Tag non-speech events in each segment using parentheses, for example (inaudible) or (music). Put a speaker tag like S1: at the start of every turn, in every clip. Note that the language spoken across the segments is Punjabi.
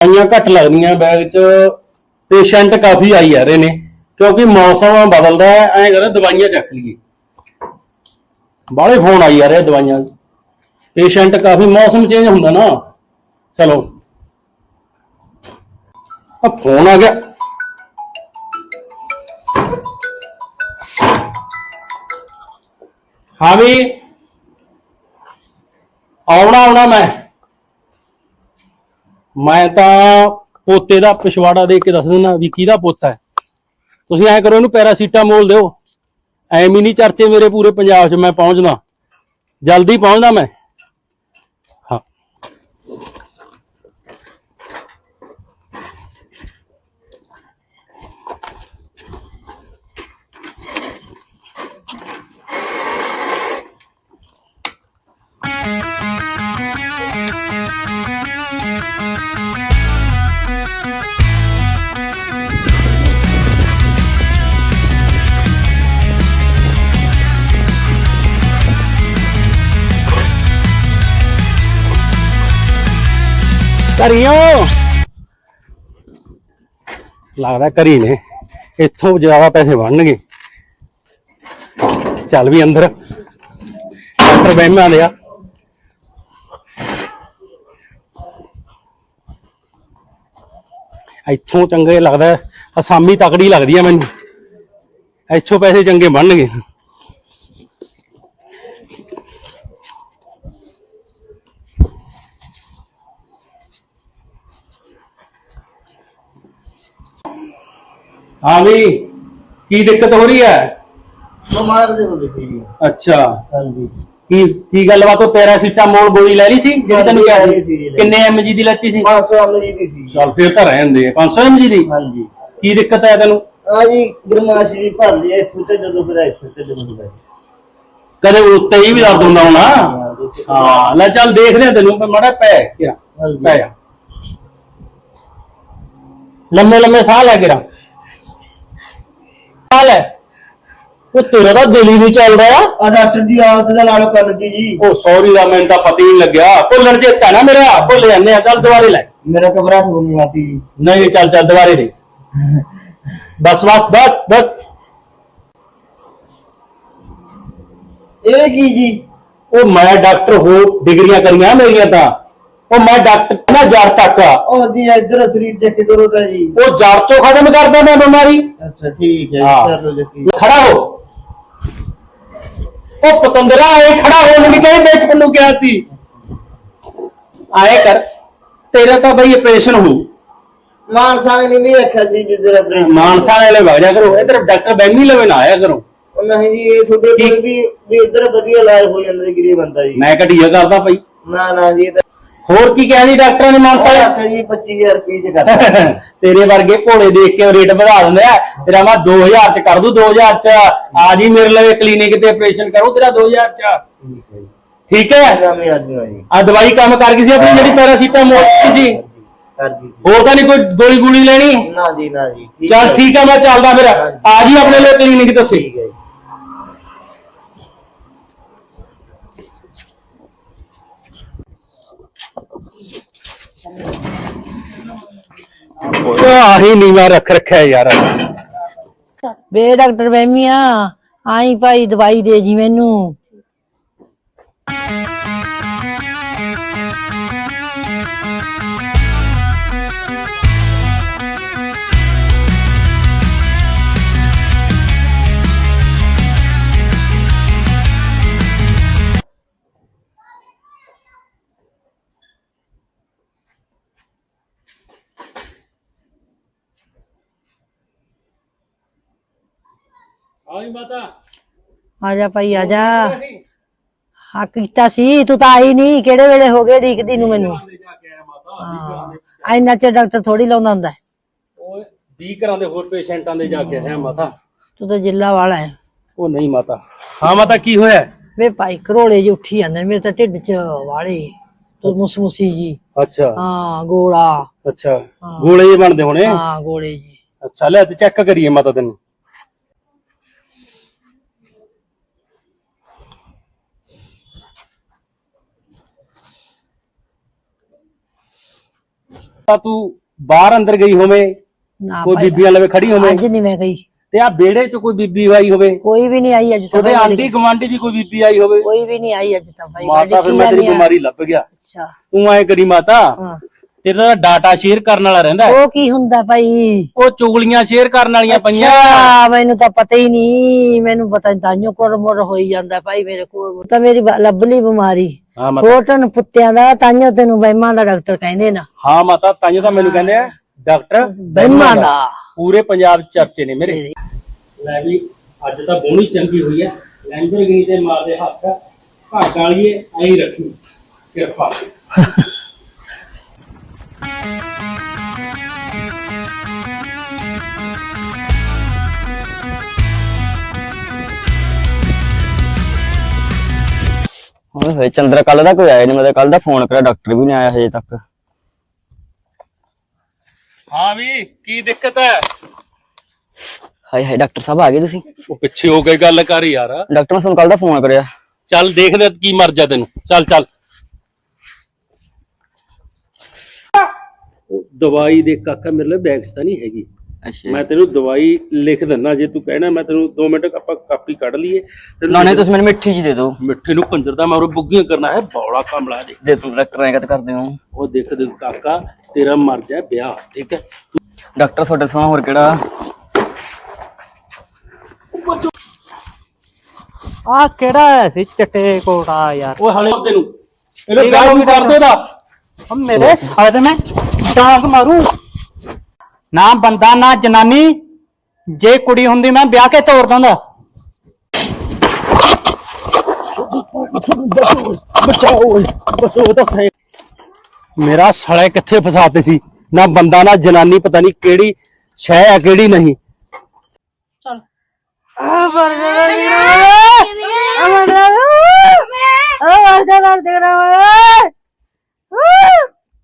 S1: ਦਵਾਈਆਂ ਘੱਟ ਲੱਗਦੀਆਂ ਬੈਗ 'ਚ ਪੇਸ਼ੈਂਟ ਕਾਫੀ ਆਈ ਜਾ ਰਹੇ ਨੇ, ਕਿਉਂਕਿ ਮੌਸਮ ਬਦਲਦਾ ਹੈ, ਐਂ ਕਰ ਦਵਾਈਆਂ ਚੱਕ ਲਈਏ। ਬਾਹਲੇ ਫੋਨ ਆਈ ਜਾ ਰਹੇ ਆ ਦਵਾਈਆਂ। ਪੇਸ਼ੈਂਟ ਕਾਫੀ, ਮੌਸਮ ਚੇਂਜ ਹੁੰਦਾ ਨਾ। ਚਲੋ। ਆ ਫੋਨ ਆ ਗਿਆ। ਹਾਂ ਵੀ ਆਉਣਾ ਆਉਣਾ ਮੈਂ। ਮੈਂ ਤਾਂ ਪੋਤੇ ਦਾ ਪਿਛਵਾੜਾ ਦੇ ਕੇ ਦੱਸ ਦਿੰਦਾ ਵੀ ਕਿਹਦਾ ਪੋਤਾ ਹੈ। ਤੁਸੀਂ ਐ ਕਰੋ, ਇਹਨੂੰ ਪੈਰਾਸੀਟਾਮੋਲ ਦਿਓ। ਐਵੇਂ ਨਹੀਂ ਚਰਚੇ ਮੇਰੇ ਪੂਰੇ ਪੰਜਾਬ 'ਚ ਮੈਂ ਪਹੁੰਚਦਾ। ਜਲਦੀ ਪਹੁੰਚਦਾ ਮੈਂ। ਕਰੀਓ। ਲੱਗਦਾ ਕਰੀ ਨੇ। ਇੱਥੋਂ ਜ਼ਿਆਦਾ ਪੈਸੇ ਬਣਨਗੇ। ਚੱਲ ਵੀ ਅੰਦਰ। ਡਾਕਟਰ ਬਹਿਮਾ ਦੇ ਇੱਥੋਂ ਚੰਗੇ ਲੱਗਦਾ ਅਸਾਮੀ ਤਕੜੀ ਲੱਗਦੀ ਆ ਮੈਨੂੰ। ਇੱਥੋਂ ਪੈਸੇ ਚੰਗੇ ਬਣਨਗੇ। ਹਾਂ ਵੀ ਕੀ ਦਿੱਕਤ ਹੋ ਰਹੀ ਹੈ?
S2: ਬਿਮਾਰ ਦੇ ਹੋ ਜੀ।
S1: ਅੱਛਾ।
S2: ਹਾਂਜੀ।
S1: ਕੀ ਕੀ ਗੱਲਬਾਤ ਉਹ ਪੈਰਾਸੀਟਾਮੋਲ ਗੋਲੀ ਲੈ ਲਈ ਸੀ ਜਿਹੜੀ ਤੈਨੂੰ ਕਿਹਾ
S2: ਲੈ ਲਈ
S1: ਸੀ
S2: ਸੀ, ਲੈ ਲਈ।
S1: ਕਿੰਨੇ ਐਮਜੀ ਦੀ ਲੈਤੀ ਸੀ?
S2: 500 ਅਮਰੀ ਦੀ ਸੀ
S1: ਚੱਲ ਫਿਰ ਤਾਂ ਰਹਿੰਦੇ 500 ਐਮਜੀ ਦੀ?
S2: ਹਾਂਜੀ।
S1: ਕੀ ਦਿੱਕਤ ਹੈ ਤੈਨੂੰ?
S2: ਆ ਜੀ ਗਰਮਾਸ਼ੀ ਵੀ ਭਰ ਲਈ ਇੱਥੋਂ ਤੇ ਜਦੋਂ ਫਿਰ ਇੱਥੇ ਤੇ ਜਦੋਂ ਹੁੰਦਾ
S1: ਕਦੇ ਉੱਤੇ ਹੀ ਵੀ ਦਰਦ ਹੁੰਦਾ ਹੋਣਾ। ਹਾਂ ਲੈ ਚੱਲ ਦੇਖਦੇ ਆ ਤੈਨੂੰ ਮੈਂ ਮੜਾ ਪੈ ਕਿਰਾ
S2: ਹਾਂਜੀ।
S1: ਪੈ ਜਾ। ਲੰਮੇ ਲੰਮੇ ਸਾਹ ਲੈ ਕਿਰਾ ਸਾਹ ਲੈ ਉਹ ਤੇਰਾ ਤਾਂ ਦਿਲ ਹੀ ਨਹੀਂ ਚੱਲ ਰਿਹਾ
S2: ਆ ਡਾਕਟਰ ਦੀ ਆਦਤ ਦਾ ਨਾਲ ਕਰ ਲੱਗੀ ਜੀ।
S1: ਉਹ ਸੌਰੀ ਦਾ ਮੈਨੂੰ ਤਾਂ ਪਤਾ ਹੀ ਨਹੀਂ ਲੱਗਿਆ। ਭੁੱਲਣ ਚੇਤਾ ਨਾ ਮੇਰਾ। ਭੁੱਲ ਜਾਂਦੇ ਆ ਚੱਲ ਦੁਬਾਰੇ ਲੈ।
S2: ਮੇਰਾ ਘਬਰਾਹਟ ਹੋਣੀ ਆਤੀ ਜੀ।
S1: ਨਹੀਂ ਨਹੀਂ ਚੱਲ ਚੱਲ ਦੁਬਾਰੇ ਦੇ। ਬਸ ਬਸ ਬਸ ਬਸ।
S2: ਇਹ ਕੀ ਜੀ?
S1: ਉਹ ਮੈਂ ਡਾਕਟਰ ਹੋ ਡਿਗਰੀਆਂ ਕਰੀਆਂ ਮੇਰੀਆਂ ਤਾਂ। ਉਹ ਮੈਂ ਡਾਕਟਰ ਨਾ ਜੜ ਤੱਕ
S2: ਉਹ ਦੀ ਇੱਧਰ ਸਰੀਰ ਚੈੱਕ ਕਰੋ ਤਾਂ ਜੀ।
S1: ਉਹ ਜੜ ਤੋਂ ਖਤਮ ਕਰਦਾ ਮੈਂ ਬਿਮਾਰੀ।
S2: ਅੱਛਾ ਠੀਕ ਹੈ
S1: ਹਾਂ।
S2: ਜੀ ਚਲੋ ਜੀ
S1: ਖੜਾ ਹੋ। ਉਹ ਪਤੰਦਰਾ ਇਹ ਖੜਾ ਹੋ ਮੈਨੂੰ ਕਹੇ ਸੀ। ਆਏ ਕਰ ਤੇਰਾ ਤਾਂ ਬਈ ਆਪਰੇਸ਼ਨ ਹੋ
S2: ਮਾਨਸਾ ਨੇ ਵੀ ਰੱਖਿਆ ਸੀ ਜਿੱਧਰ ਆਪਣੇ
S1: ਮਾਨਸਾ ਵਾਲੇ ਜਾ ਕਰੋ ਇਧਰ ਡਾਕਟਰ ਬੈਂਨੀ ਲਵੇ ਨਾ ਆਇਆ ਕਰੋ।
S2: ਉਹ ਨਹੀਂ ਜੀ ਇਹ ਤੁਹਾਡੇ ਕੋਲ ਵੀ ਵੀ ਇੱਧਰ ਵਧੀਆ ਇਲਾਜ ਹੋ ਜਾਂਦਾ ਜੀ ਗਰੀਬ ਬੰਦਾ ਜੀ।
S1: ਮੈਂ ਘਟੀਆ ਕਰਦਾ ਭਾਈ
S2: ਨਾ ਨਾ ਜੀ ਇਹ ਤਾਂ
S1: ਹੋਰ ਕੀ ਕਹਿਣੀ ਡਾਕਟਰਾਂ ਨੇ ਮਾਨਸਾ
S2: ਉਹ
S1: ਵਾਲੇ
S2: ਆਖਿਆ ਜੀ 25000 ਰੁਪਏ ਚ ਕਰਦਾ (laughs)
S1: ਤੇਰੇ ਵਰਗੇ ਭੋਲੇ ਦੇਖ ਕੇ ਰੇਟ ਵਧਾ ਦਿੰਦੇ ਆ। ਤੇਰਾ ਮੈਂ 2000 ਚ ਕਰ ਦੂੰ 2000 ਚ ਆ ਜੀ ਮੇਰੇ ਲਵੇ ਕਲੀਨਿਕ ਤੇ ਆਪਰੇਸ਼ਨ ਕਰੂ ਤੇਰਾ 2000 ਚ। ਠੀਕ ਹੈ
S2: ਨਾਮੇ ਆਦਮੀ ਆ ਜੀ।
S1: ਆ ਦਵਾਈ ਕੰਮ ਕਰ ਗਈ ਸੀ ਆਪਣੀ ਜਿਹੜੀ ਪੈਰਾਸੀਟਾਮੋਲ ਸੀ?
S2: ਕਰ ਦੀ ਸੀ।
S1: ਹੋਰ ਤਾਂ ਨਹੀਂ ਕੋਈ ਗੋਲੀ ਗੋਲੀ ਲੈਣੀ?
S2: ਨਾ ਜੀ ਨਾ ਜੀ
S1: ਚੱਲ। ਠੀਕ ਹੈ ਮੈਂ ਚੱਲਦਾ ਫਿਰ। ਆ ਜੀ ਆਪਣੇ ਲਈ ਕਲੀਨਿਕ ਤੇ ਉੱਥੇ।
S2: ਠੀਕ ਹੈ ਜੀ।
S1: ਆਹੀ ਨੀਵਾ ਰੱਖ ਰੱਖਿਆ ਯਾਰ।
S3: ਵੇ ਡਾਕਟਰ ਬੈਮੀਆ ਆਈ ਭਾਈ ਦਵਾਈ ਦੇ ਜੀ ਮੈਨੂੰ।
S1: ਆਈ ਮਾਤਾ।
S3: ਆ ਜਾ ਭਾਈ ਆ ਜਾ। ਹਾਂ ਕੀਤਾ ਸੀ ਤੂੰ ਤਾਂ ਆਈ ਨਹੀਂ। ਕਿਹੜੇ ਵੇਲੇ ਹੋ ਗਏ ਦੇਖਦੀ ਨੂੰ ਮੈਨੂੰ? ਹਾਂ। ਇੰਨਾ ਚਿਰ ਡਾਕਟਰ ਥੋੜੀ ਲਾਉਂਦਾ ਹੁੰਦਾ ਹੈ।
S1: ਓਏ 20 ਘਰਾਂ ਦੇ ਹੋਰ ਪੇਸ਼ੈਂਟਾਂ ਦੇ ਜਾ ਕੇ ਆਇਆ ਮਾਤਾ।
S3: ਤੂੰ ਤਾਂ ਜਿੱਲਾ ਵਾਲਾ ਹੈ।
S1: ਉਹ ਨਹੀਂ ਮਾਤਾ। ਹਾਂ ਮਾਤਾ ਕੀ ਹੋਇਆ?
S3: ਵੇ ਭਾਈ ਕਰੋਲੇ ਜਿਹੇ ਉੱਠੀ ਜਾਂਦੇ ਨੇ, ਮੇਰੇ ਤਾਂ ਢਿੱਡ 'ਚ ਵਾਲੇ ਤੂੰ ਮੁਸਮੁਸੀ ਜੀ।
S1: ਅੱਛਾ।
S3: ਹਾਂ ਗੋਲਾ।
S1: ਅੱਛਾ। ਗੋਲੇ ਜਿਹੇ ਬਣਦੇ ਹੋਣੇ?
S3: ਹਾਂ ਗੋਲੇ ਜੀ
S1: ਅੱਛਾ ਲੈ ਤੇ ਚੈੱਕ ਕਰੀਏ ਮਾਤਾ ਤੈਨੂੰ। ਤਾਂ ਤੂੰ ਬਾਹਰ ਅੰਦਰ ਗਈ ਹੋਵੇਂ
S3: ਨਾ
S1: ਕੋਈ
S3: ਭਾਈ
S1: ਬੀਬੀਆਂ ਲਵੇ ਖੜੀ ਹੋਵੇਂ।
S3: ਅੱਜ ਨਹੀਂ ਮੈਂ ਗਈ।
S1: ਤੇ ਆ ਵਿਹੜੇ 'ਚ ਕੋਈ ਬੀਬੀ ਆਈ ਹੋਵੇ?
S3: ਕੋਈ ਵੀ ਨਹੀਂ ਆਈ ਅੱਜ ਤੱਕ
S1: ਤੁਹਾਡੇ ਆਂਢੀ ਗਵਾਂਢੀ ਦੀ ਕੋਈ ਬੀਬੀ ਆਈ ਹੋਵੇ?
S3: ਕੋਈ ਵੀ ਨਹੀਂ ਆਈ ਅੱਜ ਤੱਕ ਭਾਈ।
S1: ਮਾਤਾ ਫਿਰ ਮੈਂ ਤੇਰੀ ਬਿਮਾਰੀ ਲੱਭ ਗਿਆ।
S3: ਅੱਛਾ।
S1: ਤੂੰ ਐ ਕਰੀ ਮਾਤਾ
S3: ਹਾਂ।
S1: ਤੇਰਾ ਡਾਟਾ ਸ਼ੇਅਰ ਕਰਨ ਵਾਲਾ ਰਹਿੰਦਾ ਹੈ।
S3: ਉਹ ਕੀ ਹੁੰਦਾ ਭਾਈ?
S1: ਉਹ ਚੁਗਲੀਆਂ ਸ਼ੇਅਰ ਕਰਨ ਵਾਲੀਆਂ ਪਈਆਂ
S3: ਅੱਛਾ ਮੈਨੂੰ ਤਾਂ ਪਤਾ ਹੀ ਨਹੀਂ। ਮੈਨੂੰ ਪਤਾ ਨਹੀਂ ਤਾਂਿਓ ਕੋਰਮੋਰ ਹੋਈ ਜਾਂਦਾ ਭਾਈ ਮੇਰੇ ਕੋਲ। ਤਾਂ ਮੇਰੀ ਬ- ਲੱਭਲੀ ਬਿਮਾਰੀ।
S1: ਹਾਂ ਮਾਤਾ।
S3: ਫੋਟਨ ਪੁੱਤਿਆਂ ਦਾ ਤਾਂਿਓ ਤੈਨੂੰ ਬਹਿਮਾਂ ਦਾ ਡਾਕਟਰ ਕਹਿੰਦੇ ਨਾ।
S1: ਹਾਂ ਮਾਤਾ ਤਾਂਯੋ ਤਾਂ ਮੈਨੂੰ ਕਹਿੰਦੇ ਆ ਡਾਕਟਰ
S3: ਬਹਿਮਾਂ ਦਾ।
S1: ਪੂਰੇ ਪੰਜਾਬ 'ਚ ਚਰਚੇ ਨੇ ਮੇਰੇ। ਲੈ ਵੀ ਅੱਜ ਤਾਂ ਬੋਣੀ ਚੰਗੀ ਹੋਈ ਹੈ ਲੈਂਬਰਗਿਨੀ ਤੇ ਮਾਰਦੇ ਹੱਥ ਘਾਟ ਵਾਲੀਏ ਐਂ ਰੱਖੀ। ਕਿਰਪਾ।
S4: ਓਏ ਹੋਏ ਚੰਦਰ ਕੱਲ ਦਾ ਕੋਈ ਆਇਆ ਨਹੀਂ ਮੈਂ ਕੱਲ ਦਾ ਫੋਨ ਕਰਿਆ ਡਾਕਟਰ ਵੀ ਨਹੀਂ ਆਇਆ ਹਜੇ ਤੱਕ।
S1: ਹਾਂ ਵੀ ਕੀ ਦਿੱਕਤ ਹੈ?
S4: ਹਾਏ ਹਾਏ ਡਾਕਟਰ ਸਾਹਿਬ ਆ ਗਏ ਤੁਸੀਂ।
S1: ਉਹ ਪਿੱਛੇ ਹੋ ਕੇ ਗੱਲ ਕਰ ਯਾਰ।
S4: ਡਾਕਟਰ ਮੈਂ ਤੁਹਾਨੂੰ ਕੱਲ ਦਾ ਫੋਨ ਕਰਿਆ।
S1: ਚੱਲ ਦੇਖਦੇ ਹਾਂ ਕੀ ਮਰ ਜਾ ਤੈਨੂੰ। ਚੱਲ ਚੱਲ। ਉਹ ਦਵਾਈ ਦੇ ਕਾਕਾ ਮੇਰੇ ਲਈ ਬੈਗਸ ਤਾਂ ਨਹੀਂ ਹੈਗੀ।
S4: ਅੱਛਾ।
S1: ਮੈਂ ਤੈਨੂੰ ਦਵਾਈ ਲਿਖ ਦਿੰਦਾ ਜੇ ਤੂੰ ਕਹਿਣਾ ਮੈਂ ਤੈਨੂੰ 2 ਮਿੰਟ ਆਪਾਂ ਕਾਪੀ ਕੱਢ ਲਈਏ। ਤੈਨੂੰ
S4: ਨਾਲੇ ਤੁਸੀਂ ਮੈਨੂੰ ਮਿੱਠੀ ਜੀ ਦੇ ਦਿਓ।
S1: ਮਿੱਠੇ ਨੂੰ ਕੰਜਰ ਦਾ ਮਾਰੋ ਬੁੱਗੀਆਂ ਕਰਨਾ ਹੈ ਬੌਲਾ ਕਮਲਾ ਦੇ।
S4: ਦੇ ਤੂੰ ਡਾਕਟਰ ਐਂ ਕਦ ਕਰਦੇ ਹੋ।
S1: ਉਹ ਦੇਖ ਦੇ ਕਾਕਾ ਤੇਰਾ ਮਰ ਜਾ ਵਿਆਹ ਠੀਕ ਹੈ?
S4: ਡਾਕਟਰ ਤੁਹਾਡੇ ਸਮਾਂ ਹੋਰ ਕਿਹੜਾ?
S5: ਆ ਕਿਹੜਾ ਹੈ ਸੀ ਚਿੱਟੇ ਕੋਟਾ ਯਾਰ?
S1: ਓਏ ਹਲੇ ਤੈਨੂੰ ਇਹਨੇ ਵੀ ਕਰ ਦੋ ਦਾ
S5: ਮੇਰੇ ਸਾਲੇ ਮੈਂ। ਡਾਂਗ ਮਾਰੂ। ਨਾ ਬੰਦਾ ਨਾ ਜਨਾਨੀ। ਜੇ ਕੁੜੀ ਹੁੰਦੀ ਮੈਂ ਵਿਆਹ ਕੇ ਤੋੜ ਦਿੰਦਾ।
S1: ਬਚਾਓ ਬਸ ਉਹ ਤਾਂ ਸਹੀ। ਮੇਰਾ ਸਾਲੇ ਕਿੱਥੇ ਫਸਾਤੇ ਸੀ? ਨਾ ਬੰਦਾ ਨਾ ਜਨਾਨੀ ਪਤਾ ਨਹੀਂ ਕਿਹੜੀ ਸ਼ੈ ਆ ਕਿਹੜੀ ਨਹੀਂ। ਚਲੋ।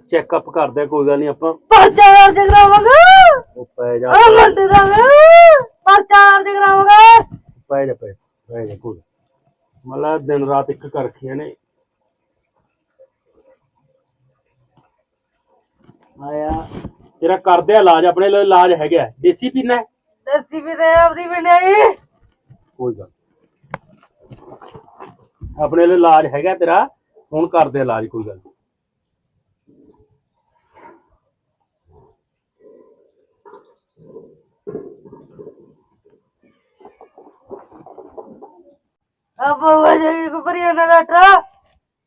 S1: ਚੈੱਕਅਪ ਕਰਦੇ ਆ, ਕੋਈ ਗੱਲ ਨਹੀਂ ਆਪਾਂ ਉਹ ਪੈ ਜਾ ਪੈ ਜਾ। ਪੈ ਪੈ ਜਾ ਕੋਈ ਮਤਲਬ ਦਿਨ ਰਾਤ ਇੱਕ ਕਰ ਰੱਖੀਆਂ ਨੇ ਆਇਆ। ਤੇਰਾ ਕਰਦੇ ਆ ਇਲਾਜ ਆਪਣੇ ਲਈ ਇਲਾਜ ਹੈਗਾ ਹੈ। ਦੇਸੀ ਪੀਣਾ ਹੈ? ਕੋਈ ਗੱਲ ਆਪਣੇ ਲਈ ਇਲਾਜ ਹੈਗਾ ਤੇਰਾ ਹੁਣ ਕਰਦੇ ਆ ਇਲਾਜ ਕੋਈ ਗੱਲ ਨੀ।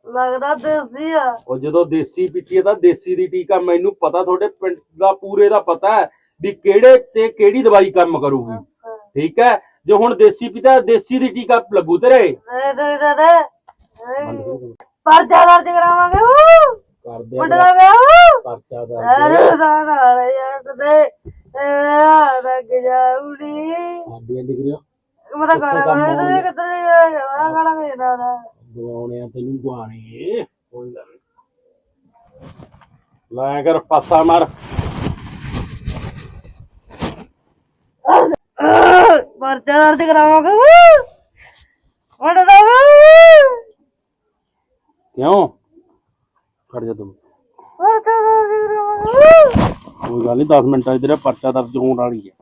S3: ਲੱਗਦਾ ਦੇਸੀ ਆ।
S1: ਉਹ ਜਦੋਂ ਦੇਸੀ ਪੀਤੀ ਹੈ ਤਾਂ ਦੇਸੀ ਦੀ ਟੀਕਾ ਮੈਨੂੰ ਪਤਾ ਤੁਹਾਡੇ ਪਿੰਡ ਦਾ ਪੂਰੇ ਦਾ ਪਤਾ ਹੈ ਵੀ ਕਿਹੜੇ ਤੇ ਕਿਹੜੀ ਦਵਾਈ ਕੰਮ ਕਰੂਗੀ। ਠੀਕ ਹੈ? ਜੇ ਹੁਣ ਦੇਸੀ ਪੀਤਾ ਦੇਸੀ ਦੀ ਟੀਕਾ ਲੱਗੂ ਤੇਰੇ।
S3: ਦੇ ਦੇ ਦੇ ਦੇ ਪਰਚਾ ਦਰਜ ਕਰਾਵਾਂਗੇ
S1: ਕਰਦੇ
S3: ਮੁੰਡੇ ਦਾ ਵਿਆਹ
S1: ਪਰਚਾ ਦਾ
S3: ਅਰੇ ਸਾਡਾ ਯਾਰ ਤੇ ਇਹ ਲੱਗ ਜਾਉਣੀ
S1: ਸਾਡੀਆਂ ਡਿਗਰੀਆਂ।
S3: ਮੇਰਾ ਗਾਣਾ ਗਾਣਾ ਤੇ ਕਿੱਧਰ ਗਿਆ ਗਾਣਾ ਗਾਣਾ ਮੇਰਾ ਦਾ
S1: ਦਵਾਉਣੇ ਆ ਤੈਨੂੰ ਗਵਾਣੇ ਕੋਈ ਗੱਲ ਨੀ। ਲੈ ਕਰ ਪਾਸਾ ਮਾਰ।
S3: ਪਰਚਾ ਦਰਜ ਕਰਾਵਾਂਗੇ। ਮੁੰਡੇ ਦਾ ਵਿਆਹ
S1: ਕਿਉਂ? ਖੜ ਜਾ ਤੂੰ।
S3: ਪਰਚਾ ਦਰਜ ਕਰਾਵਾਂਗੇ।
S1: ਕੋਈ ਗੱਲ ਨਹੀਂ 10 ਮਿੰਟਾਂ 'ਚ ਤੇਰਾ ਪਰਚਾ ਦਰਜ ਹੋਣ ਵਾਲੀ ਹੈ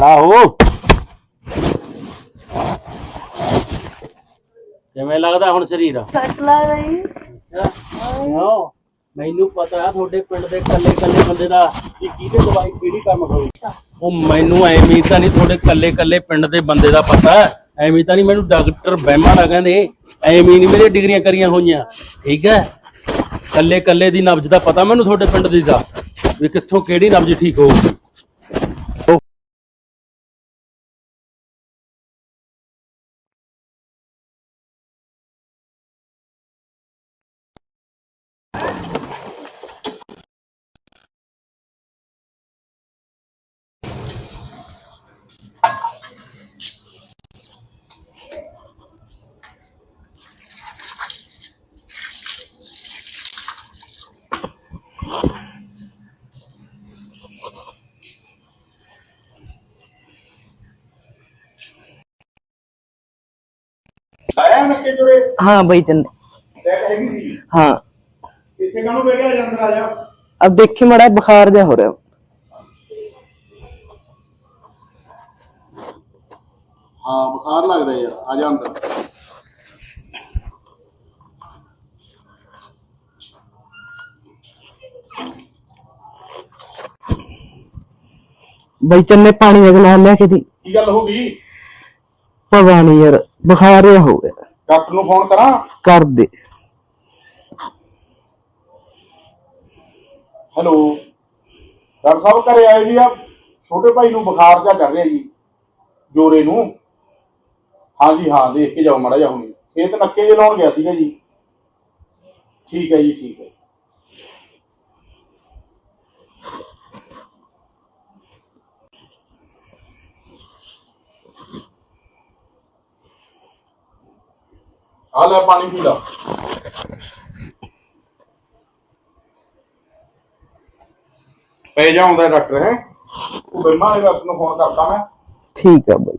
S1: ਖੜਾ ਹੋ ਕਿਵੇਂ ਲੱਗਦਾ ਹੁਣ ਸਰੀਰ?
S3: ਕੱਟ ਲਾ ਗਈ
S1: ਕਿਉਂ? ਮੈਨੂੰ ਪਤਾ ਹੈ ਤੁਹਾਡੇ ਪਿੰਡ ਦੇ ਕੱਲੇ ਕੱਲੇ ਬੰਦੇ ਦਾ ਕਿ ਕਿਹਦੇ ਦਵਾਈ ਕਿਹੜੀ ਕੰਮ ਕਰੂ ਉਹ ਮੈਨੂੰ ਐਵੇਂ ਤਾਂ ਨਹੀਂ ਤੁਹਾਡੇ ਕੱਲੇ ਕੱਲੇ ਪਿੰਡ ਦੇ ਬੰਦੇ ਦਾ ਪਤਾ ਹੈ। ਐਵੇਂ ਤਾਂ ਨਹੀਂ ਮੈਨੂੰ ਡਾਕਟਰ ਬਹਿਮਾ ਨਾ ਕਹਿੰਦੇ ਐਵੇਂ ਨਹੀਂ ਮੇਰੇ ਡਿਗਰੀਆਂ ਕਰੀਆਂ ਹੋਈਆਂ। ਠੀਕ ਹੈ? ਕੱਲੇ ਕੱਲੇ ਦੀ ਨਬਜ ਦਾ ਪਤਾ ਮੈਨੂੰ ਤੁਹਾਡੇ ਪਿੰਡ ਦੀ ਦਾ ਵੀ ਕਿੱਥੋਂ ਕਿਹੜੀ ਨਬਜ ਠੀਕ ਹੋਊਗੀ।
S6: हाँ भाई चन्ने
S7: ਸੈਟ ਹੈਗੀ ਸੀ
S6: हाँ
S7: ਇੱਥੇ ਕਾਹਨੂੰ ਬਹਿ ਗਿਆ ਅੰਦਰ ਆ ਜਾ
S6: अब देखिए मड़ा बुखार जा हो रहा है
S7: ਹਾਂ ਬੁਖਾਰ ਲੱਗਦਾ ਯਾਰ ਆ ਜਾ ਅੰਦਰ
S6: भाई चन्ने पानी का गिलास लिया के दी
S7: ਕੀ ਗੱਲ ਹੋ ਗਈ
S6: पता नहीं यार बुखार जा हो गया
S7: ਡਾਕਟਰ ਨੂੰ ਫੋਨ ਕਰਾਂ?
S6: ਕਰ ਦੇ
S7: ਹੈਲੋ। ਡਾਕਟਰ ਸਾਹਿਬ ਘਰੇ ਆਏ ਜੀ ਆ ਛੋਟੇ ਭਾਈ ਨੂੰ ਬੁਖਾਰ ਜਾ ਚੜ ਰਿਹਾ ਜੀ ਜੋਰੇ ਨੂੰ। ਹਾਂ ਜੀ ਹਾਂ ਦੇਖ ਕੇ ਜਾਓ ਮੜਾ ਜਾ ਹੁਣੀ। ਇਹ ਤਾਂ ਨੱਕੇ ਜੇ ਲਾਉਣ ਗਿਆ ਸੀਗਾ ਜੀ। ਠੀਕ ਹੈ ਜੀ ਠੀਕ ਹੈ। ਆ ਪਾਣੀ ਪੀ ਲਾ। ਪੈ ਜਾਉਂਦਾ ਡਾਕਟਰ ਹੈ? ਉਹ ਬਰਮਾ ਦੇ ਡਾਕਟਰ ਫੋਨ ਕਰਦਾ ਮੈਂ।
S6: ਠੀਕ ਆ ਬਾਈ।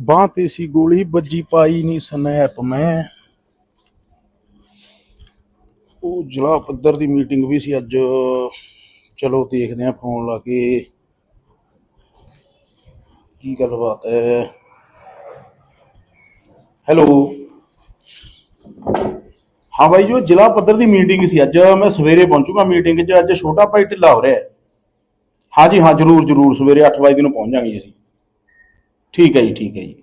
S7: ਬਾਹ ਤੇ ਗੋਲੀ ਵੱਜੀ ਪਾਈ ਨਹੀਂ ਸਨੈਪ ਮੈਂ। ਉਹ ਜ਼ਿਲ੍ਹਾ ਪੱਧਰ ਦੀ ਮੀਟਿੰਗ ਵੀ ਸੀ ਅੱਜ। ਚਲੋ ਦੇਖਦੇ ਆ ਫੋਨ ਲਾ ਕੇ ਕੀ ਗੱਲਬਾਤ ਹੈ। ਹੈਲੋ ਹਾਂ ਬਾਈ ਜੋ ਜ਼ਿਲ੍ਹਾ ਪੱਧਰ ਦੀ ਮੀਟਿੰਗ ਸੀ ਅੱਜ। ਮੈਂ ਸਵੇਰੇ ਪਹੁੰਚੂਗਾ ਮੀਟਿੰਗ 'ਚ। ਅੱਜ ਛੋਟਾ ਭਾਈ ਢਿੱਲਾ ਹੋ ਰਿਹਾ ਹੈ। ਹਾਂਜੀ ਹਾਂ, ਜਰੂਰ ਜਰੂਰ। ਸਵੇਰੇ 8 ਵਜੇ ਨੂੰ ਪਹੁੰਚ ਜਾਾਂਗੇ ਅਸੀਂ। ਠੀਕ ਹੈ ਜੀ, ਠੀਕ ਹੈ ਜੀ।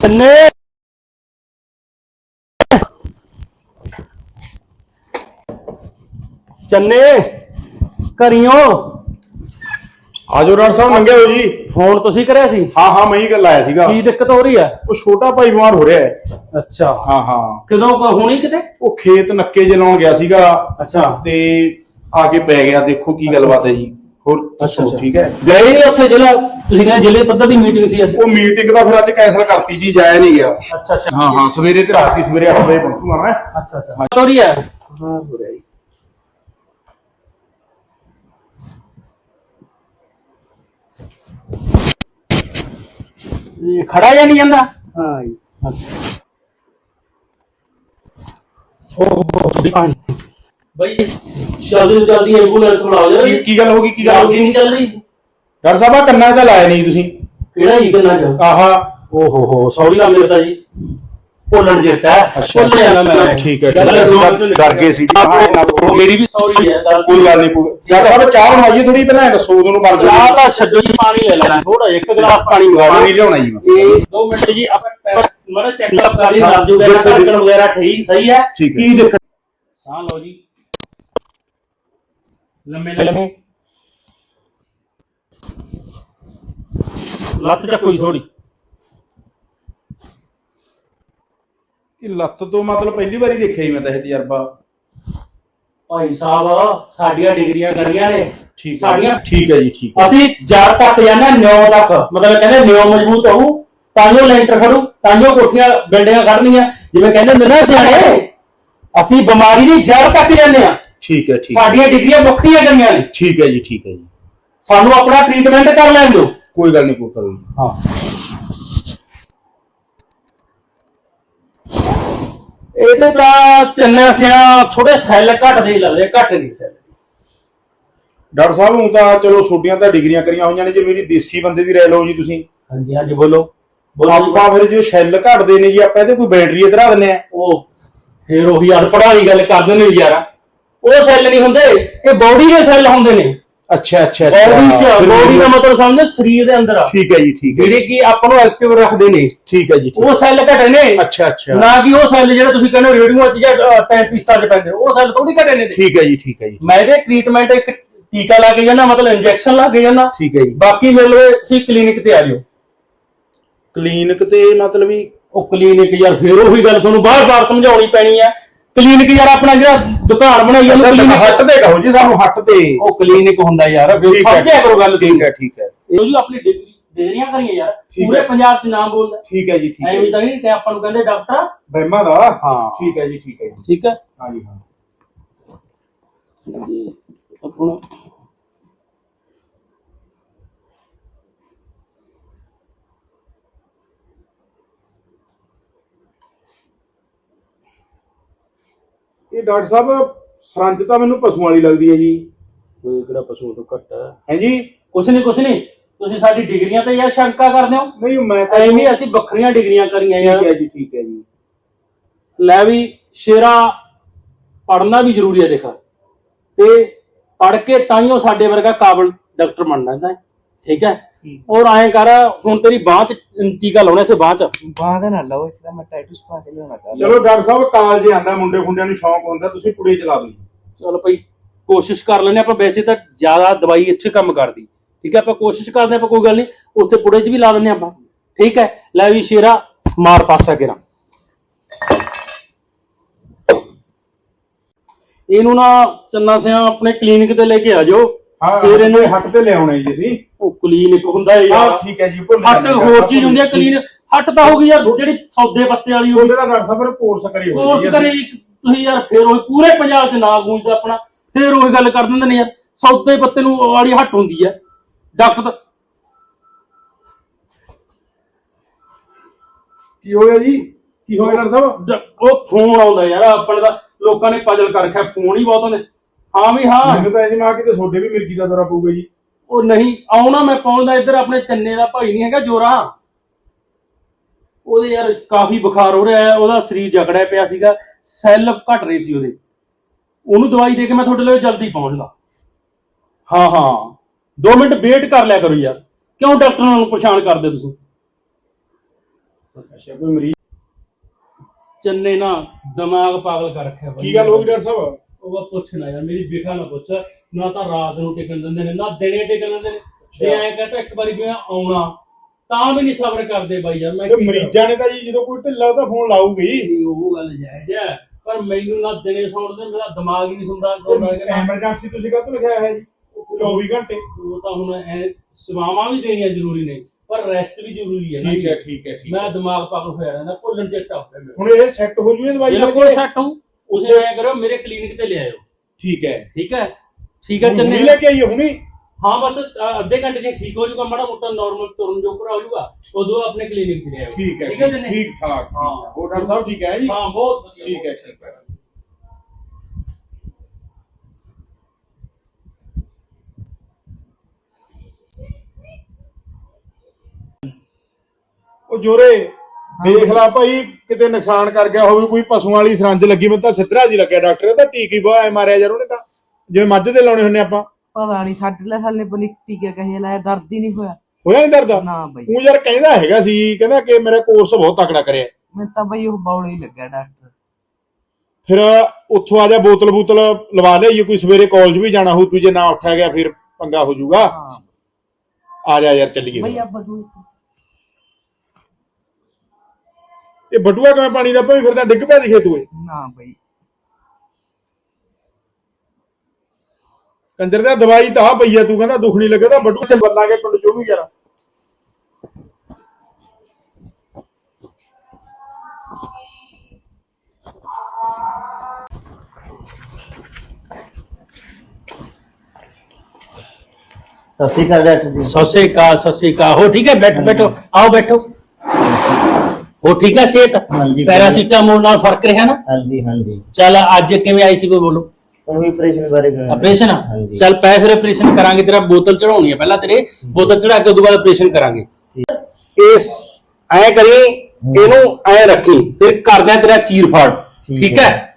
S1: ਚੰਨੇ ਚੰਨੇ ਕਰਿਓ
S7: ਆਜੋ ਡਾਕਟਰ ਸਾਹਿਬ ਲੰਘੇ ਹੋ ਜੀ।
S1: ਫੋਨ ਤੁਸੀਂ ਕਰਿਆ ਸੀ?
S7: ਹਾਂ ਹਾਂ ਮੈਂ ਹੀ ਗੱਲ ਆਇਆ ਸੀਗਾ।
S1: ਕੀ ਦਿੱਕਤ ਹੋ ਰਹੀ ਹੈ?
S7: ਉਹ ਛੋਟਾ ਭਾਈ ਬਿਮਾਰ ਹੋ ਰਿਹਾ ਹੈ।
S1: ਅੱਛਾ।
S7: ਹਾਂ ਹਾਂ।
S1: ਕਦੋਂ ਕੁ ਹੋਣੀ ਕਿਤੇ?
S7: ਉਹ ਖੇਤ ਨੱਕੇ ਜੇ ਲਾਉਣ ਗਿਆ ਸੀਗਾ।
S1: ਅੱਛਾ।
S7: ਤੇ ਆ ਕੇ ਪੈ ਗਿਆ। ਦੇਖੋ ਕੀ ਗੱਲਬਾਤ ਹੈ ਜੀ। ਹੋਰ ਦੱਸੋ
S1: ਅੱਛਾ।
S7: ਠੀਕ ਹੈ?
S1: ਗਏ ਨਹੀਂ ਉੱਥੇ ਜ਼ਿਲ੍ਹਾ? ਤੁਸੀਂ ਕਹਿੰਦੇ ਜ਼ਿਲ੍ਹੇ ਪੱਧਰ ਦੀ ਮੀਟਿੰਗ ਸੀ ਅੱਜ।
S7: ਉਹ ਮੀਟਿੰਗ ਦਾ ਫਿਰ ਅੱਜ ਕੈਨਸਲ ਕਰਤੀ ਜੀ ਜਾਇਆ ਨਹੀਂ ਗਿਆ।
S1: ਅੱਛਾ ਅੱਛਾ।
S7: ਹਾਂ ਹਾਂ ਸਵੇਰੇ ਤੇ ਰਾਤ ਦੀ ਸਵੇਰੇ 8 ਵਜੇ ਪਹੁੰਚੂਗਾ ਮੈਂ।
S1: ਅੱਛਾ ਅੱਛਾ। ਹੋ ਰਹੀ ਹੈ?
S7: ਹਾਂ ਹੋ ਰਿਹਾ ਜੀ।
S1: ਇਹ ਖੜਾ ਜਾਂ ਨਹੀਂ ਜਾਂਦਾ?
S7: ਹਾਂ ਜੀ।
S1: ਓਹ ਥੋੜੀ ਪਾਣੀ ਬਈ ਜਲਦੀ ਤੋਂ ਜਲਦੀ ਐਂਬੂਲੈਂਸ ਬੁਲਾਓ ਜਰਾ
S7: ਕੀ ਕੀ ਗੱਲ ਹੋ ਗਈ? ਕੀ ਗੱਲ ਹੋ
S1: ਜੀ
S7: ਗਈ?
S1: ਨਹੀਂ ਚੱਲ ਰਹੀ।
S7: ਡਾਕਟਰ ਸਾਹਿਬ ਆ ਕੰਨਾਂ 'ਚ ਤਾਂ ਲਾਇਆ ਨਹੀਂ ਤੁਸੀਂ।
S1: ਕਿਹੜਾ ਹੀ ਕਿੰਨਾ ਚ?
S7: ਆਹਾ।
S1: ਓ ਹੋ ਹੋ ਸੌਰੀ ਆ ਮੇਰੇ ਤਾਂ ਜੀ। ਭੁੱਲਣ ਜਿੱਤਾ ਭੁੱਲ ਜਾਣਾ ਮੈਂ।
S7: ਠੀਕ ਹੈ, ਡਰ ਗਏ ਸੀ ਜੀ। ਤੋਂ।
S1: ਮੇਰੀ ਵੀ ਸੌਰੀ ਹੈ
S7: ਕੋਈ ਗੱਲ ਨਹੀਂ ਕੋਈ ਡਾਕਟਰ ਸਾਹਿਬ ਚਾਹ ਬਣਾਈਏ ਥੋੜੀ ਪਹਿਲਾਂ ਦੱਸੋ ਉਦੋਂ ਨੂੰ ਬਣ
S1: ਚਾਹ
S7: ਜਾਊਗੀ
S1: ਦਾ ਛੱਡੋ ਜੀ ਪਾਣੀ ਲੈ ਲੈਣਾ ਥੋੜਾ ਇੱਕ ਗਲਾਸ ਪਾਣੀ ਮੰਗਾ
S7: ਪਾਣੀ ਲਿਆਉਣਾ ਜੀ ਮੈਂ।
S1: ਇਹ 2 ਮਿੰਟ ਜੀ ਆਪਾਂ ਮੜਾ ਚੈੱਕਅਪ ਕਰ ਲਈ ਲੱਗ ਜੂਗਾ
S7: ਬਿਲਕੁਲ,
S1: ਧੜਕਣ
S7: ਬਿਲਕੁਲ।
S1: ਵਗੈਰਾ ਠੀਕ ਸਹੀ ਹੈ। ਕੀ ਦਿੱਕਤ? ਸਾਹ ਲਓ ਜੀ। ਲੰਮੇ ਲੰਮੇ। ਲੱਤ ਚੱਕੋ ਥੋੜੀ
S7: ਇਹ ਲੱਤ ਤੋਂ ਮਤਲਬ ਪਹਿਲੀ ਵਾਰੀ ਦੇਖਿਆ ਜੀ ਮੈਂ ਤਾਂ ਇਹ ਤਜਰਬਾ।
S1: ਭਾਈ ਸਾਹਿਬ ਸਾਡੀਆਂ ਡਿਗਰੀਆਂ ਕਰੀਆਂ ਨੇ।
S7: ਠੀਕ ਹੈ
S1: ਸਾਡੀਆਂ
S7: ਠੀਕ ਹੈ ਜੀ ਠੀਕ ਹੈ
S1: ਅਸੀਂ ਜੜ ਤੱਕ ਹਾਂ, ਨਿਉ ਤੱਕ ਮਤਲਬ ਕਹਿੰਦੇ ਨਿਉ ਮਜ਼ਬੂਤ ਹੋਊ ਤਾਂ ਜੋ ਲੈਂਟਰ ਖੜੂ ਤਾਂ ਜੋ ਕੋਠੀਆਂ ਬਿਲਡਿੰਗਾਂ ਖੜਨੀਆਂ ਜਿਵੇਂ ਕਹਿੰਦੇ ਹੁੰਦੇ ਨਾ ਸਿਆਣੇ ਅਸੀਂ ਬਿਮਾਰੀ ਦੀ ਜੜ ਤੱਕ ਜਾਂਦੇ ਆ
S7: ਠੀਕ ਹੈ ਠੀਕ ਹੈ
S1: ਸਾਡੀਆਂ ਡਿਗਰੀਆਂ ਵੱਖਰੀਆਂ ਕਰੀਆਂ ਨੇ।
S7: ਠੀਕ ਹੈ ਜੀ ਠੀਕ ਹੈ ਜੀ।
S1: ਸਾਨੂੰ ਆਪਣਾ ਟ੍ਰੀਟਮੈਂਟ ਕਰ ਲੈਣ ਦਿਓ।
S7: ਕੋਈ ਗੱਲ ਨਹੀਂ ਕੋਈ ਕਰੋ ਜੀ
S1: ਹਾਂ। ਇਹਦੇ ਤਾਂ ਚੰਨਾ ਸਿਆ ਥੋੜੇ ਸੈੱਲ ਘਟਦੇ ਲੱਗਦੇ ਘਟ ਨਹੀਂ ਸੈੱਲ
S7: ਡਾਕਟਰ ਸਾਹਿਬ ਹੁਣ ਤਾਂ ਚਲੋ ਛੋਟੀਆਂ ਤਾਂ ਡਿਗਰੀਆਂ ਕਰੀਆਂ ਹੋਈਆਂ ਨੇ ਜੇ ਮੇਰੀ ਦੇਸੀ ਬੰਦੇ ਦੀ ਰਹਿ ਲਓ ਜੀ ਤੁਸੀਂ।
S1: ਹਾਂਜੀ ਹਾਂਜੀ ਬੋਲੋ।
S7: ਆਪਾਂ ਫਿਰ ਜੇ ਸ਼ੈੱਲ ਘਟਦੇ ਨੇ ਜੀ ਆਪਾਂ ਇਹਦੇ ਕੋਈ ਬੈਟਰੀ ਇਧਰਾ ਦਿੰਨੇ ਆ।
S1: ਉਹ ਫੇਰ ਉਹੀ ਅਨਪੜ੍ਹਾਂ ਵਾਲੀ ਗੱਲ ਕਰਦੇ ਨੇ ਯਾਰਾ। ਉਹ ਸੈੱਲ ਨਹੀਂ ਹੁੰਦੇ ਇਹ ਬੋਡੀ ਦੇ ਸੈੱਲ ਹੁੰਦੇ ਨੇ।
S7: ਅੱਛਾ ਅੱਛਾ
S1: ਬੋਡੀ ਚ ਬੋਡੀ ਦਾ ਮਤਲਬ ਸਮਝਦੇ ਸਰੀਰ ਦੇ ਅੰਦਰ ਆ।
S7: ਠੀਕ ਹੈ ਜੀ ਠੀਕ ਹੈ
S1: ਜਿਹੜੇ ਕਿ ਆਪਾਂ ਨੂੰ ਐਕਟਿਵ ਰੱਖਦੇ ਨੇ
S7: ਠੀਕ ਹੈ ਜੀ ਠੀਕ-
S1: ਉਹ ਸੈੱਲ ਘਟੇ ਨੇ।
S7: ਅੱਛਾ ਅੱਛਾ।
S1: ਨਾ ਕਿ ਉਹ ਸੈੱਲ ਜਿਹੜੇ ਤੁਸੀਂ ਕਹਿੰਦੇ ਰੇਡੀਓ ਚ ਜਾਂ ਟੈਂ ਪੀਸਾਂ ਚ ਪੈਂਦੇ ਉਹ ਸੈੱਲ ਥੋੜੀ ਘਟੇ ਨੇ।
S7: ਠੀਕ ਹੈ ਜੀ ਠੀਕ ਹੈ ਜੀ
S1: ਮੈਂ ਇਹਦੇ ਟ੍ਰੀਟਮੈਂਟ ਇੱਕ ਟੀਕਾ ਲਾ ਕੇ ਜਾਂਦਾ ਮਤਲਬ ਇੰਜੈਕਸ਼ਨ ਲਾ ਕੇ ਜਾਂਦਾ।
S7: ਠੀਕ ਹੈ ਜੀ।
S1: ਬਾਕੀ ਮਿਲੋ ਤੁਸੀਂ ਕਲੀਨਿਕ ਤੇ ਆ ਜਾਓ।
S7: ਕਲੀਨਿਕ ਤੇ ਮਤਲਬ ਵੀ
S1: ਉਹ ਕਲੀਨਿਕ ਯਾਰ ਫੇਰ ਉਹੀ ਗੱਲ ਤੁਹਾਨੂੰ ਬਾਰ-ਬਾਰ ਸਮਝਾਉਣੀ ਪੈਣੀ ਹੈ। ਕਲੀਨਿਕ ਯਾਰ ਆਪਣਾ ਜਿਹੜਾ ਦੁਕਾਨ ਬਣਾਈ
S7: ਅੱਛਾ
S1: clinic-
S7: ਹੱਟ ਤੇ ਕਹੋ ਜੀ ਸਾਨੂੰ ਹੱਟ ਤੇ।
S1: ਉਹ ਕਲੀਨਿਕ ਹੁੰਦਾ ਯਾਰ
S7: ਠੀਕ ਹੈ
S1: ਸਮਝਿਆ ਕਰੋ ਗੱਲ
S7: ਠੀਕ ਹੈ ਠੀਕ ਹੈ।
S1: ਇਹ ਜੀ ਆਪਣੀ ਡਿਗਰੀ ਡਿਗਰੀਆਂ ਕਰੀਆਂ ਯਾਰ
S7: ਠੀਕ
S1: ਪੂਰੇ
S7: ਹੈ।
S1: ਪੰਜਾਬ ਚ ਨਾਮ ਬੋਲਦਾ।
S7: ਠੀਕ ਹੈ ਜੀ ਠੀਕ ਹੈ।
S1: ਐਵੇਂ ਤਾਂ ਨਹੀਂ ਕਿ ਆਪਾਂ ਨੂੰ ਕਹਿੰਦੇ ਡਾਕਟਰ
S7: ਬਹਿਮਾ ਦਾ?
S1: ਹਾਂ।
S7: ਠੀਕ ਹੈ ਜੀ ਠੀਕ ਹੈ ਜੀ।
S1: ਠੀਕ ਹੈ।
S7: ਹਾਂਜੀ ਹਾਂ।
S1: ਆਪਣਾ
S7: ਇਹ ਡਾਕਟਰ ਸਾਹਿਬ ਸਰੰਜ ਤਾਂ ਮੈਨੂੰ ਪਸ਼ੂਆਂ ਵਾਲੀ ਲੱਗਦੀ ਹੈ ਜੀ।
S1: ਕੋਈ ਕਿਹੜਾ ਪਸ਼ੂ ਤੋਂ ਘੱਟ ਹੈ?
S7: ਹੈ ਜੀ?
S1: ਕੁਛ ਨਹੀਂ ਕੁਛ ਨਹੀਂ ਤੁਸੀਂ ਸਾਡੀ ਡਿਗਰੀਆਂ ਤੇ ਯਾਰ ਸ਼ੰਕਾ ਕਰਦੇ ਹੋ
S7: ਨਹੀਂ ਮੈਂ ਤਾਂ
S1: ਐਵੇਂ ਅਸੀਂ ਵੱਖਰੀਆਂ ਡਿਗਰੀਆਂ ਕਰੀਆਂ
S7: ਠੀਕ
S1: ਯਾਰ।
S7: ਹੈ ਜੀ ਠੀਕ ਹੈ ਜੀ।
S1: ਲੈ ਵੀ ਸ਼ੇਰਾ ਪੜਨਾ ਵੀ ਜ਼ਰੂਰੀ ਹੈ ਦੇਖਾ। ਤੇ ਪੜ ਕੇ ਤਾਈਓ ਸਾਡੇ ਵਰਗਾ ਕਾਬਲ ਡਾਕਟਰ ਬਣਨਾ ਚਾਹੀਦਾ ਠੀਕ ਹੈ? ਔਰ ਐਂ ਕਰ ਹੁਣ ਤੇਰੀ ਬਾਹ ਚ ਟੀਕਾ ਲਾਉਣਾ ਸੀ ਬਾਹ ਚ।
S6: ਬਾਹ ਦੇ ਨਾਲ ਲਓ ਇਸ ਦਾ ਮੈਂ ਟੈਟੂਸ ਪਾ ਕੇ ਲਿਆਉਣਾ ਕੱਲ
S7: ਚਲੋ ਡਾਕਟਰ ਸਾਹਿਬ ਕਾਲਜ ਆਂਦਾ ਮੁੰਡੇ ਖੁੰਡਿਆਂ ਨੂੰ ਸ਼ੌਂਕ ਹੁੰਦਾ ਤੁਸੀਂ ਕੁੜੀ ਚਲਾ ਦਿਓ ਜੀ।
S1: ਚਲ ਭਾਈ ਕੋਸ਼ਿਸ਼ ਕਰ ਲੈਨੇ ਆਪਾਂ ਵੈਸੇ ਤਾਂ ਜ਼ਿਆਦਾ ਦਵਾਈ ਅੱਛੇ ਕੰਮ ਕਰਦੀ। ਠੀਕ ਹੈ ਆਪਾਂ ਕੋਸ਼ਿਸ਼ ਕਰਦੇ ਆਪਾਂ ਕੋਈ ਗੱਲ ਨਹੀਂ ਉੱਥੇ ਪੁੜੇ 'ਚ ਵੀ ਲਾ ਦਿੰਨੇ ਆਪਾਂ। ਠੀਕ ਹੈ ਲੈ ਵੀ ਸ਼ੇਰਾ ਮਾਰ ਪਾਸਾ ਕਿਰਾ ਇਹਨੂੰ ਨਾ ਚੰਨਾ ਸਿਆ ਆਪਣੇ ਕਲੀਨਿਕ ਤੇ ਲੈ ਕੇ ਆ ਜਾਓ।
S7: ਹਾਂ।
S1: ਫਿਰ ਇਹਨੂੰ
S7: ਹੱਟ ਤੇ ਲਿਆਉਣੇ ਜੀ ਅਸੀਂ।
S1: ਉਹ ਕਲੀਨਿਕ ਹੁੰਦਾ ਹੈ
S7: ਹਾਂ
S1: ਯਾਰ
S7: ਠੀਕ ਹੈ ਜੀ ਭੁੱਲ
S1: ਹੱਟ ਹੋਰ ਚੀਜ਼ ਹੁੰਦੀ ਹੈ ਕਲੀਨਿਕ ਹੱਟ ਤਾਂ ਹੋ ਗਈ ਯਾਰ ਜਿਹੜੀ ਸੌਦੇ ਪੱਤੇ ਵਾਲੀ ਹੋ ਗਈ।
S7: ਤੁਹਾਡੇ ਦਾ ਡਾਕਟਰ ਸਾਹਿਬ ਕੋਰਸ ਕਰੀ ਹੋਈ
S1: ਕੋਰਸ ਕਰੇ ਇੱਕ ਤੁਸੀਂ ਯਾਰ ਫੇਰ ਉਹ ਪੂਰੇ ਪੰਜਾਬ 'ਚ ਨਾ ਗੂੰਜਦਾ ਆਪਣਾ। ਫੇਰ ਉਹੀ ਗੱਲ ਕਰ ਦਿੰਦੇ ਨੇ ਯਾਰ। ਸੌਦੇ ਪੱਤੇ ਨੂੰ ਵਾਲੀ ਹੱਟ ਹੁੰਦੀ ਹੈ। ਡਾਕਟਰ ਤਾਂ
S7: ਕੀ ਹੋਇਆ ਜੀ? ਕੀ ਹੋਇਆ ਡਾਕਟਰ ਸਾਹਿਬ?
S1: ਡ- ਉਹ ਫੋਨ ਆਉਂਦਾ ਯਾਰ ਆਪਣੇ ਦਾ ਲੋਕਾਂ ਨੇ ਪਜਲ ਕਰ ਰੱਖਿਆ ਫੋਨ ਹੀ ਬਹੁਤ ਆਉਂਦੇ ਹਾਂ ਵੀ ਹਾਂ।
S7: ਮੈਨੂੰ ਤਾਂ ਐਸੀ ਮਾਂ ਕਿਤੇ ਤੁਹਾਡੇ ਵੀ ਮਿਰਗੀ ਦਾ ਦੌਰਾ ਪਊਗਾ ਜੀ।
S1: ਉਹ ਨਹੀਂ ਆਉਣਾ ਮੈਂ ਪਹੁੰਚਦਾ ਇੱਧਰ ਆਪਣੇ ਚੰਨੇ ਦਾ ਭਾਈ ਨਹੀਂ ਹੈਗਾ ਜੋਰਾ। ਉਹਦੇ ਯਾਰ ਕਾਫੀ ਬੁਖਾਰ ਹੋ ਰਿਹਾ ਹੈ ਉਹਦਾ ਸਰੀਰ ਜਕੜਿਆ ਪਿਆ ਸੀਗਾ ਸੈੱਲ ਘਟ ਰਹੇ ਸੀ ਉਹਦੇ। ਉਹਨੂੰ ਦਵਾਈ ਦੇ ਕੇ ਮੈਂ ਤੁਹਾਡੇ ਲਈ ਜਲਦੀ ਪਹੁੰਚਦਾ। ਹਾਂ ਹਾਂ। 2 ਮਿੰਟ ਵੇਟ ਕਰ ਲਿਆ ਕਰੋ ਯਾਰ। ਕਿਉਂ ਡਾਕਟਰਾਂ ਨੂੰ ਪਰੇਸ਼ਾਨ ਕਰਦੇ ਤੁਸੀਂ?
S7: ਅੱਛਾ ਕੋਈ ਮਰੀਜ਼
S1: ਚੰਨੇ ਨਾ ਦਿਮਾਗ ਪਾਗਲ ਕਰ ਰੱਖਿਆ ਬਾਈ
S7: ਕੀ ਗੱਲ ਹੋ ਗਈ ਡਾਕਟਰ ਸਾਹਿਬ?
S1: ਉਹ ਪੁੱਛ ਨਾ ਯਾਰ ਮੇਰੀ ਵਿਖਾ ਨਾ ਪੁੱਛ। ਨਾ ਤਾਂ ਰਾਤ ਨੂੰ ਟਿਕਣ ਦਿੰਦੇ ਨੇ ਨਾ ਦਿਨੇ ਟਿਕਣ ਦਿੰਦੇ ਨੇ। ਜੇ ਐਂ ਕਹਤਾ ਇੱਕ ਵਾਰੀ ਵੀ ਆਉਣਾ ਤਾਂ ਵੀ ਨਹੀਂ ਸਬਰ ਕਰਦੇ ਬਾਈ ਯਾਰ ਮੈਂ
S7: ਤੇ
S1: ਕੀ ਕਰਾਂ?
S7: ਮਰੀਜ਼ਾਂ ਨੇ ਤਾਂ ਜੀ ਜਦੋਂ ਕੋਈ ਢਿੱਲਾ ਉਹਦਾ ਫੋਨ ਲਾਊਗੀ।
S1: ਨਹੀਂ, ਉਹ ਗੱਲ ਜਾਇਜ਼ ਹੈ ਪਰ ਮੈਨੂੰ ਨਾ ਦਿਨੇ ਸੌਣ ਮੇਰਾ ਦਿਮਾਗ ਹੀ ਨਹੀਂ ਸੁਣਦਾ ਮੈਂ ਕਹਿੰਦਾ,
S7: ਐਮਰਜੈਂਸੀ ਤੁਸੀਂ ਕਾਹਤੋਂ ਲਿਖਿਆ ਹੈ ਜੀ? 24 ਘੰਟੇ।
S1: ਉਹ ਤਾਂ ਹੁਣ ਐ ਸਵਾਵਾਂ ਵੀ ਦੇਣੀਆਂ ਜ਼ਰੂਰੀ ਨੇ ਪਰ ਰੈਸਟ ਵੀ ਜ਼ਰੂਰੀ ਹੈ ਨਾ
S7: ਠੀਕ
S1: ਜੀ।
S7: ਹੈ ਠੀਕ ਹੈ ਠੀਕ
S1: ਮੈਂ ਦਿਮਾਗ ਪਾਗਲ ਹੋਇਆ ਰਹਿੰਦਾ ਭੁੱਲਣ ਚੇਤਾ ਹੋ ਗਿਆ
S7: ਹੁਣ ਇਹ ਸੈੱਟ ਹੋ ਜੂਏ ਦਵਾਈ
S1: ਮੇਰੇ
S7: ਨਾਲ
S1: ਕੋਲ
S7: ਕਿ-
S1: ਸੈੱਟ ਹੂੰ ਉਸੇ ਐ ਕਰੋ ਮੇਰੇ ਕਲੀਨਿਕ ਤੇ ਲੈ ਆਇਓ।
S7: ਠੀਕ ਹੈ।
S1: ਠੀਕ ਹੈ? ਠੀਕ ਹੈ ਚੰਨੇ
S7: ਲੈ ਕੇ ਆਈਏ ਹੁਣੀ।
S1: ਹਾਂ ਬਸ ਅ, ਅੱਧੇ ਘੰਟੇ ਚ ਠੀਕ ਹੋ ਜਾਊਗਾ ਮਾੜਾ ਮੋਟਾ ਨਾਰਮਲ ਤੁਰਨ ਜੋਗਰਾ ਹੋ ਜਾਊਗਾ ਉਦੋਂ ਆਪਣੇ ਕਲੀਨਿਕ ਚ ਲੈ ਆਓ
S7: ਠੀਕ ਹੈ
S1: ਠੀਕ ਹੈ ਜੰਨੇ
S7: ਠੀਕ ਠਾਕ
S1: ਹਾਂ।
S7: ਉਹ ਡਾਕਟਰ ਸਾਹਿਬ ਠੀਕ ਹੈ ਜੀ?
S1: ਹਾਂ ਬਹੁਤ ਵਧੀਆ
S7: ਠੀਕ ਹੈ
S1: ਬਹੁਤ
S7: ਠੀਕ ਹੈ। ਉਹ ਜੋਰੇ ਦੇਖ ਲੈ ਭਾਈ ਕਿਤੇ ਨੁਕਸਾਨ ਕਰ ਗਿਆ ਹੋਵੇ ਕੋਈ ਪਸ਼ੂਆਂ ਵਾਲੀ ਸਰੰਜ ਲੱਗੀ ਮੈਨੂੰ ਤਾਂ ਸਿੱਧਰਾ ਜੀ ਲੱਗਿਆ ਡਾਕਟਰ ਤਾਂ ਟੀਕੀ ਬਹੁਤ ਐ ਮਾਰਿਆ ਯਾਰ ਉਹਨੇ ਤਾਂ। ਜਿਵੇਂ ਮੱਝ ਦੇ ਲਾਉਣੇ ਹੁੰਨੇ ਆਪਾਂ।
S6: ਪਤਾ ਨਹੀਂ ਸਾਡੇ ਲੈ ਸਾਲ ਬਣੀ ਟੀਕੇ ਕਹੇ ਲਾਇਆ ਦਰਦ ਹੀ ਨਹੀਂ ਹੋਇਆ।
S7: ਹੋਇਆ ਨਹੀਂ ਦਰਦ?
S6: ਨਾ ਬਈ।
S7: ਉਹ ਯਾਰ ਕਹਿੰਦਾ ਹੈਗਾ ਸੀ ਕਹਿੰਦਾ ਕਿ ਮੇਰਾ ਕੋਰਸ ਬਹੁਤ ਤਕੜਾ ਕਰਿਆ।
S6: ਮੈਨੂੰ ਤਾਂ ਬਈ ਉਹ ਬੌਲੇ ਹੀ ਲੱਗਿਆ ਡਾਕਟਰ।
S7: ਫਿਰ ਉੱਥੋਂ ਆ ਜਾ ਬੋਤਲ ਬੋਤਲ ਲਵਾ ਲਈਏ ਕੋਈ ਸਵੇਰੇ ਕਾਲਜ ਵੀ ਜਾਣਾ ਹੋ ਤੂੰ ਜੇ ਨਾ ਉੱਠਿਆ ਗਿਆ ਫਿਰ ਪੰਗਾ ਹੋ ਜਾਊਗਾ। ਆ ਜਾ ਯਾਰ ਚੱਲੀਏ
S6: ਬਈ ਆ ਬਦੂ
S7: ਇਹ ਬਟੂਆ ਕਿਵੇਂ ਪਾਣੀ ਦਾ ਭਾਵੇਂ ਫਿਰਦਾ ਡਿੱਗ ਪਿਆ ਦਿਖੇ ਤੂੰ ਇਹ
S6: ਨਾ ਬਈ।
S7: ਕੰਜਰ ਦਾ ਦਵਾਈ ਤਾਂ ਆ ਪਈ ਆ ਤੂੰ ਕਹਿੰਦਾ ਦੁੱਖ ਨਹੀਂ ਲੱਗਾ ਤਾਂ ਬਟੂਆ ਚ ਬੰਨਾਂਗੇ ਪਿੰਡ ਚੋਂ ਨੂੰ ਯਾਰ।
S2: ਸਤਿ ਸ਼੍ਰੀ ਅਕਾਲ ਡਾਕਟਰ ਜੀ।
S1: ਸਤਿ ਸ੍ਰੀ ਅਕਾਲ ਸਤਿ ਸ੍ਰੀ ਅਕਾਲ। ਹੋ ਠੀਕ ਹੈ? ਬੈਠੋ ਬੈਠੋ। ਆਓ ਬੈਠੋ। ਹੋ ਠੀਕ ਹੈ ਸਿਹਤ
S2: ਹਾਂਜੀ।
S1: ਪੈਰਾਸੀਟਾਮੋਲ ਨਾਲ ਫਰਕ ਰਿਹਾ ਨਾ
S2: ਹਾਂਜੀ ਹਾਂਜੀ
S1: ਚੱਲ ਅੱਜ ਕਿਵੇਂ ਆਈ ਸੀ ਕੋਈ ਬੋਲੋ
S2: ਉਹ ਵੀ ਆਪਰੇਸ਼ਨ ਬਾਰੇ ਗੱਲ-
S1: ਆਪਰੇਸ਼ਨ
S2: ਹਾਂਜੀ
S1: ਚੱਲ ਪੈ ਫਿਰ ਆਪਰੇਸ਼ਨ ਕਰਾਂਗੇ ਤੇਰਾ ਬੋਤਲ ਚੜਾਉਣੀ ਹੈ ਪਹਿਲਾਂ ਤੇਰੇ ਬੋਤਲ ਚੜਾ ਕੇ ਉਦੋਂ ਬਾਅਦ ਆਪਰੇਸ਼ਨ ਕਰਾਂਗੇ ਇਸ ਐ ਕਰੀ ਇਹਨੂੰ ਐ ਰੱਖੀ ਫਿਰ ਕਰਦੇ ਆ ਤੇਰਾ ਚੀਰ ਫਾੜ
S2: ਠੀਕ
S1: ਠੀਕ
S2: ਹੈ।
S1: ਹੈ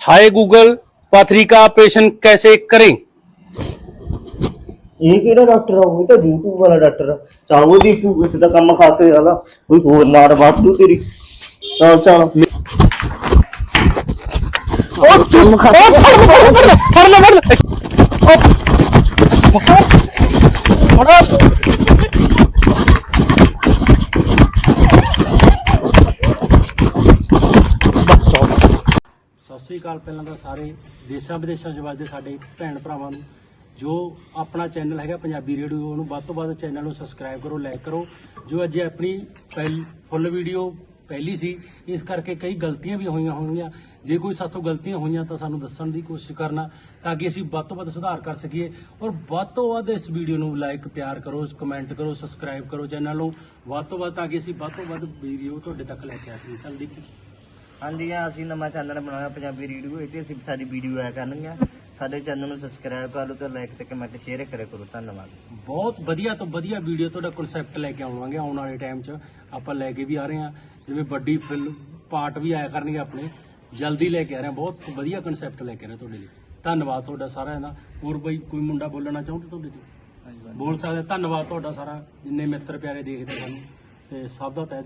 S1: हाय गूगल पथरी का ऑपरेशन कैसे करें
S2: ਇਹ ਕਿਹੜਾ ਡਾਕਟਰ ਆ? ਉਹ ਤਾਂ ਦੀਪੂ ਵਾਲਾ ਡਾਕਟਰ ਆ। ਤਾਂ ਉਹ ਦੀਪੂ ਇੱਥੇ ਦਾ ਕੰਮ ਖਾਤੇ ਵਾਲਾ ਕੋਈ ਹੋਰ ਨਾਰ ਵਾਧੂ ਤੇਰੀ। ਚਲ ਚਲ।
S1: ਸਤਿ ਸ੍ਰੀ ਅਕਾਲ ਪਹਿਲਾਂ ਤਾਂ ਸਾਰੇ ਦੇਸ਼ਾਂ ਵਿਦੇਸ਼ਾਂ 'ਚ ਵੱਜਦੇ ਸਾਡੇ ਭੈਣ ਭਰਾਵਾਂ ਨੂੰ। ਜੋ ਆਪਣਾ ਚੈਨਲ ਹੈਗਾ ਪੰਜਾਬੀ ਰੇਡੀਓ, ਉਹਨੂੰ ਵੱਧ ਤੋਂ ਵੱਧ ਚੈਨਲ ਨੂੰ ਸਬਸਕ੍ਰਾਈਬ ਕਰੋ ਲਾਈਕ ਕਰੋ। ਜੋ ਅੱਜ ਆਪਣੀ ਪਹਿਲ ਫੁੱਲ ਵੀਡੀਓ ਪਹਿਲੀ ਸੀ, ਇਸ ਕਰਕੇ ਕਈ ਗਲਤੀਆਂ ਵੀ ਹੋਈਆਂ ਹੋਣਗੀਆਂ। ਜੇ ਕੋਈ ਸਾਥੋਂ ਗਲਤੀਆਂ ਹੋਈਆਂ ਤਾਂ ਸਾਨੂੰ ਦੱਸਣ ਦੀ ਕੋਸ਼ਿਸ਼ ਕਰਨਾ, ਤਾਂ ਕਿ ਅਸੀਂ ਵੱਧ ਤੋਂ ਵੱਧ ਸੁਧਾਰ ਕਰ ਸਕੀਏ। ਔਰ ਵੱਧ ਤੋਂ ਵੱਧ ਇਸ ਵੀਡੀਓ ਨੂੰ ਲਾਈਕ ਪਿਆਰ ਕਰੋ ਕਮੈਂਟ ਕਰੋ ਸਬਸਕ੍ਰਾਈਬ ਕਰੋ ਚੈਨਲ ਨੂੰ। ਵੱਧ ਤੋਂ ਵੱਧ ਤਾਂ ਕਿ ਅਸੀਂ ਵੱਧ ਤੋਂ ਵੱਧ ਵੀਡੀਓ ਤੁਹਾਡੇ ਤੱਕ ਲੈ ਕੇ ਆ ਸਕੀਏ। ਚੱਲ ਦੇਖੀ
S2: ਹਾਂਜੀ ਆ ਅਸੀਂ ਨਵਾਂ ਚੈਨਲ ਬਣਾਇਆ ਪੰਜਾਬੀ ਰੇਡੀਓ, ਇਹ ਤੇ ਅਸੀਂ ਸਾਡੀ ਵੀਡੀਓ ਆਇਆ ਕਰਨਗੀਆਂ ਸਾਡੇ ਚੈਨਲ ਨੂੰ ਸਬਸਕ੍ਰਾਈਬ ਕਰ ਲਓ ਤੇ ਲਾਈਕ ਤੇ ਕਮੈਂਟ ਸ਼ੇਅਰ ਕਰਿਆ ਕਰੋ। ਧੰਨਵਾਦ।
S1: ਬਹੁਤ ਵਧੀਆ ਤੋਂ ਵਧੀਆ ਵੀਡੀਓ ਤੁਹਾਡਾ ਕਨਸੈਪਟ ਲੈ ਕੇ ਆਵਾਂਗੇ ਆਉਣ ਵਾਲੇ ਟਾਈਮ 'ਚ। ਆਪਾਂ ਲੈ ਕੇ ਵੀ ਆ ਰਹੇ ਹਾਂ। ਜਿਵੇਂ ਵੱਡੀ ਫਿਲਮ ਪਾਰਟ ਵੀ ਆਇਆ ਕਰਨਗੇ ਆਪਣੇ। ਜਲਦੀ ਲੈ ਕੇ ਆ ਰਹੇ ਹਾਂ। ਬਹੁਤ ਵਧੀਆ ਕਨਸੈਪਟ ਲੈ ਕੇ ਆ ਰਹੇ ਹਾਂ ਤੁਹਾਡੇ ਲਈ। ਧੰਨਵਾਦ ਤੁਹਾਡਾ ਸਾਰਿਆਂ ਦਾ। ਹੋਰ ਬਈ ਕੋਈ ਮੁੰਡਾ ਬੋਲਣਾ ਚਾਹੁੰਦਾ ਤੁਹਾਡੇ ਤੋਂ? ਬੋਲ ਸਕਦੇ ਧੰਨਵਾਦ ਤੁਹਾਡਾ ਸਾਰਾ। ਜਿੰਨੇ ਮਿੱਤਰ ਪਿਆਰੇ ਦੇਖਦੇ ਸਾਨੂੰ ਤੇ ਸਭ ਦਾ ਤਹਿ